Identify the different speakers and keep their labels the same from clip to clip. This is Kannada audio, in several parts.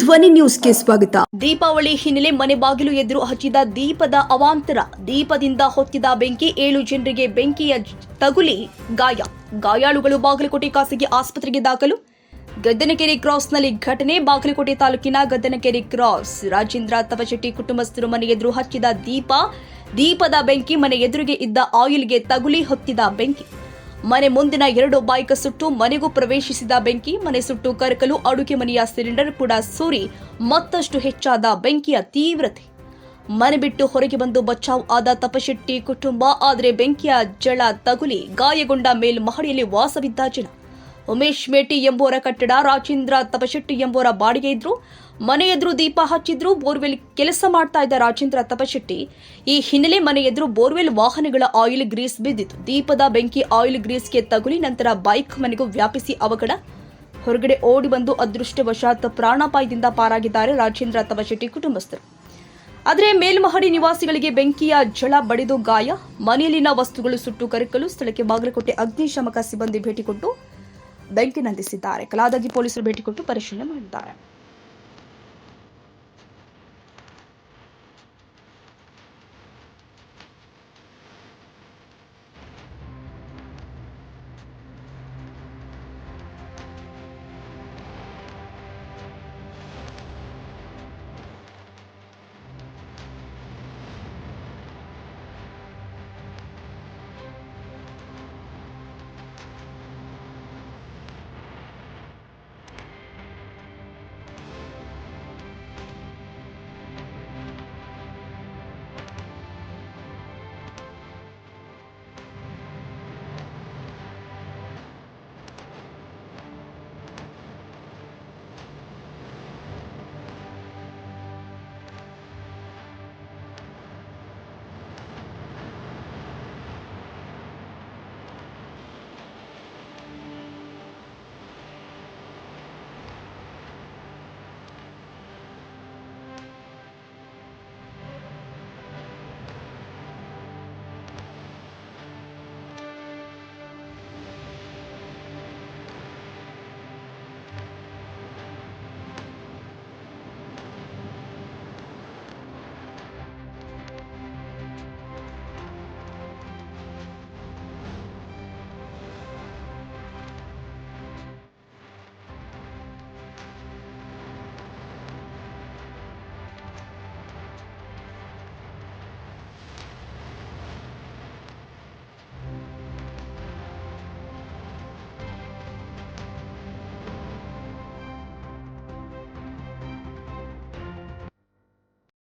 Speaker 1: ಧ್ವನಿ ನ್ಯೂಸ್ಗೆ ಸ್ವಾಗತ.
Speaker 2: ದೀಪಾವಳಿ ಹಿನ್ನೆಲೆ ಮನೆ ಬಾಗಿಲು ಎದುರು ಹಚ್ಚಿದ ದೀಪದ ಅವಾಂತರ. ದೀಪದಿಂದ ಹೊತ್ತಿದ ಬೆಂಕಿ ಏಳು ಜನರಿಗೆ ಬೆಂಕಿಯ ತಗುಲಿ ಗಾಯ. ಗಾಯಾಳುಗಳು ಬಾಗಲಕೋಟೆ ಖಾಸಗಿ ಆಸ್ಪತ್ರೆಗೆ ದಾಖಲು. ಗದ್ದನಕೆರೆ ಕ್ರಾಸ್ನಲ್ಲಿ ಘಟನೆ. ಬಾಗಲಕೋಟೆ ತಾಲೂಕಿನ ಗದ್ದನಕೆರೆ ಕ್ರಾಸ್. ರಾಜೇಂದ್ರ ತವಶೆಟ್ಟಿ ಕುಟುಂಬಸ್ಥರು ಮನೆ ಎದುರು ಹಚ್ಚಿದ ದೀಪ. ದೀಪದ ಬೆಂಕಿ ಮನೆ ಎದುರಿಗೆ ಇದ್ದ ಆಯಿಲ್ಗೆ ತಗುಲಿ ಹೊತ್ತಿದ ಬೆಂಕಿ. ಮನೆ ಮುಂದಿನ ಎರಡು ಬೈಕ್ ಸುಟ್ಟು ಮನೆಗೂ ಪ್ರವೇಶಿಸಿದ ಬೆಂಕಿ, ಮನೆ ಸುಟ್ಟು ಕರಕಲು, ಅಡುಗೆ ಮನೆಯ ಸಿಲಿಂಡರ್ ಕೂಡ ಸೋರಿ ಮತ್ತಷ್ಟು ಹೆಚ್ಚಾದ ಬೆಂಕಿಯ ತೀವ್ರತೆ. ಮನೆ ಬಿಟ್ಟು ಹೊರಗೆ ಬಂದು ಬಚಾವ್ ಆದ ತಪಶೆಟ್ಟಿ ಕುಟುಂಬ, ಆದರೆ ಬೆಂಕಿಯ ಜಳ ತಗುಲಿ ಗಾಯಗೊಂಡ ಮೇಲ್ಮಹಡಿಯಲ್ಲಿ ವಾಸವಿದ್ದ ಜನ. ಉಮೇಶ್ ಮೇಟಿ ಎಂಬುವರ ಕಟ್ಟಡ, ರಾಜೇಂದ್ರ ತಪಶೆಟ್ಟಿ ಎಂಬುವರ ಬಾಡಿಗೆ ಇದ್ರು. ಮನೆ ಎದುರು ದೀಪ ಹಚ್ಚಿದ್ರು, ಬೋರ್ವೆಲ್ ಕೆಲಸ ಮಾಡ್ತಾ ಇದ್ದ ರಾಜೇಂದ್ರ ತಪಶೆಟ್ಟಿ. ಈ ಹಿನ್ನೆಲೆ ಮನೆ ಎದುರು ಬೋರ್ವೆಲ್ ವಾಹನಗಳ ಆಯಿಲ್ ಗ್ರೀಸ್ ಬಿದ್ದಿತ್ತು. ದೀಪದ ಬೆಂಕಿ ಆಯಿಲ್ ಗ್ರೀಸ್ಗೆ ತಗುಲಿ ನಂತರ ಬೈಕ್ ಮನೆಗೂ ವ್ಯಾಪಿಸಿ ಅವಘಡ. ಹೊರಗಡೆ ಓಡಿ ಬಂದು ಅದೃಷ್ಟವಶಾತ್ ಪ್ರಾಣಾಪಾಯದಿಂದ ಪಾರಾಗಿದ್ದಾರೆ ರಾಜೇಂದ್ರ ತಪಶೆಟ್ಟಿ ಕುಟುಂಬಸ್ಥರು. ಆದರೆ ಮೇಲ್ಮಹಡಿ ನಿವಾಸಿಗಳಿಗೆ ಬೆಂಕಿಯ ಜಳ ಬಡಿದು ಗಾಯ. ಮನೆಯಲ್ಲಿನ ವಸ್ತುಗಳು ಸುಟ್ಟು ಕರಕಲು ಸ್ಥಳಕ್ಕೆ ಬಾಗಲಕೋಟೆ ಅಗ್ನಿಶಾಮಕ ಸಿಬ್ಬಂದಿ ಭೇಟಿ ಕೊಟ್ಟು ಬೆಂಕಿ ನಂದಿಸಿದ್ದಾರೆ. ಕಲಾದಗಿ ಪೊಲೀಸರು ಭೇಟಿ ಕೊಟ್ಟು ಪರಿಶೀಲನೆ ಮಾಡಿದ್ದಾರೆ.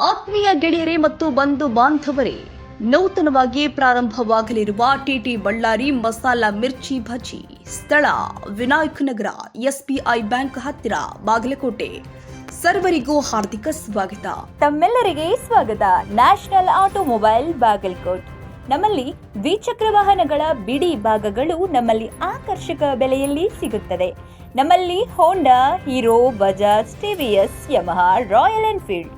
Speaker 2: ಆತ್ಮೀಯ ಗೆಳೆಯರೇ ಮತ್ತು ಬಂಧು ಬಾಂಧವರೇ, ನೂತನವಾಗಿ ಪ್ರಾರಂಭವಾಗಲಿರುವ ಟಿಟಿ ಬಳ್ಳಾರಿ ಮಸಾಲಾ ಮಿರ್ಚಿ ಭಜಿ, ಸ್ಥಳ ವಿನಾಯಕ್ ನಗರ ಎಸ್ಬಿಐ ಬ್ಯಾಂಕ್ ಹತ್ತಿರ, ಬಾಗಲಕೋಟೆ. ಸರ್ವರಿಗೂ ಹಾರ್ದಿಕ ಸ್ವಾಗತ.
Speaker 3: ತಮ್ಮೆಲ್ಲರಿಗೆ ಸ್ವಾಗತ. National automobile Bagalkot. ನಮ್ಮಲ್ಲಿ ದ್ವಿಚಕ್ರ ವಾಹನಗಳ ಬಿಡಿ ಭಾಗಗಳು ನಮ್ಮಲ್ಲಿ ಆಕರ್ಷಕ ಬೆಲೆಯಲ್ಲಿ ಸಿಗುತ್ತದೆ. ನಮ್ಮಲ್ಲಿ Honda Hero Bajaj TVS Yamaha Royal Enfield